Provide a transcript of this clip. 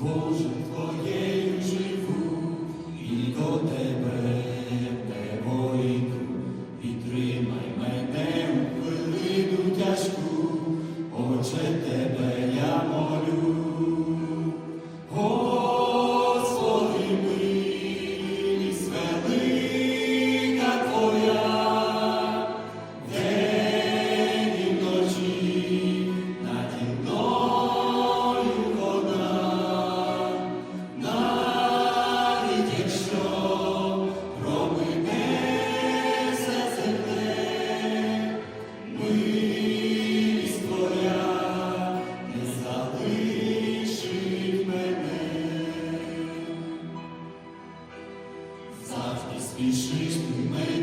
Боже, Твоє Пішли з мене.